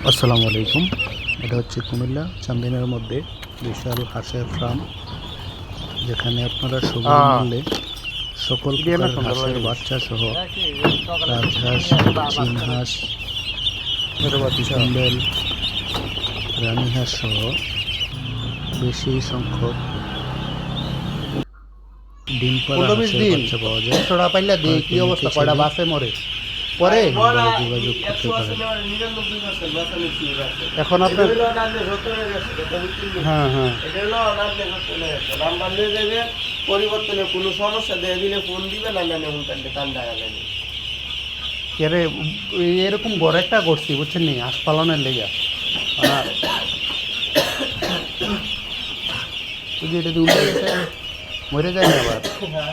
আসসালামু আলাইকুম। এটা হচ্ছে কুমিল্লা চান্দিনের মধ্যে বিশাল হাঁসের ফার্ম যেখানে আপনারা আহ। সকল দিয়ে প্রকার হাঁসের বাচ্চা সহ রাজহাঁস চীন হাঁস চন্দেল রানী হাঁস সহ বেশি সংখ্যক ডিম পাড়া বাচ্চা পাওয়া যায়। পাইলে দিই কি অবস্থা? কয়টা বাসে মরে? পরে যোগাযোগ করতে পারেন। এখন আপনার হ্যাঁ হ্যাঁ পরিবর্তনের কোনো সমস্যা দিয়ে দিলে ফোন দিবে না না কান্দে কান্দা গেলে এরে এরকম বড় একটা করছি বুঝছেন নি? হাঁস পালনের লেগে। আর ওই এটা দিয়ে উল্টে মরে যায় আবার। হ্যাঁ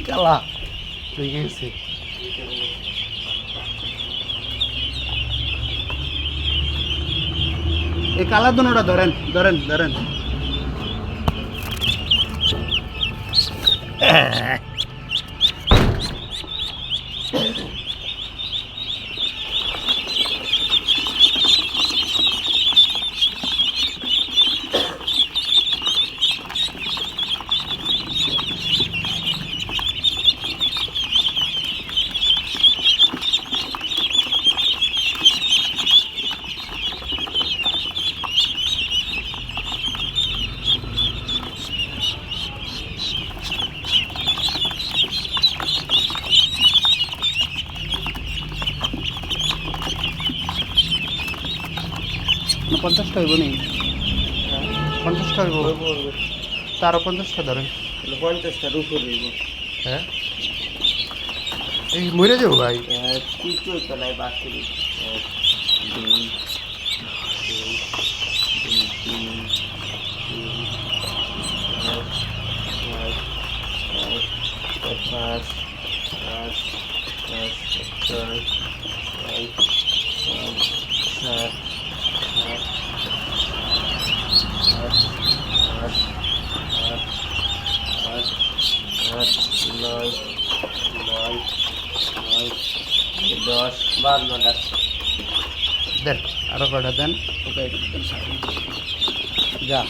কালা ঠিক আছে এই কালা দুনোটা ধরেন ধরেন ধরেন পঞ্চাশটা হইব নি পঞ্চাশটা হইব তারও পঞ্চাশটা ধরেন পঞ্চাশটার উপর হইব হ্যাঁ এই মরে যাব ভাই কিছু তো নাই বাকি এক দুই নয় নয় দশ বান্নটা দেন, আরও কটা দেন? ওকে যা।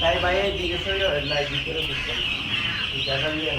তাই এই দিকে সরে নাই ভিতরে নিয়ে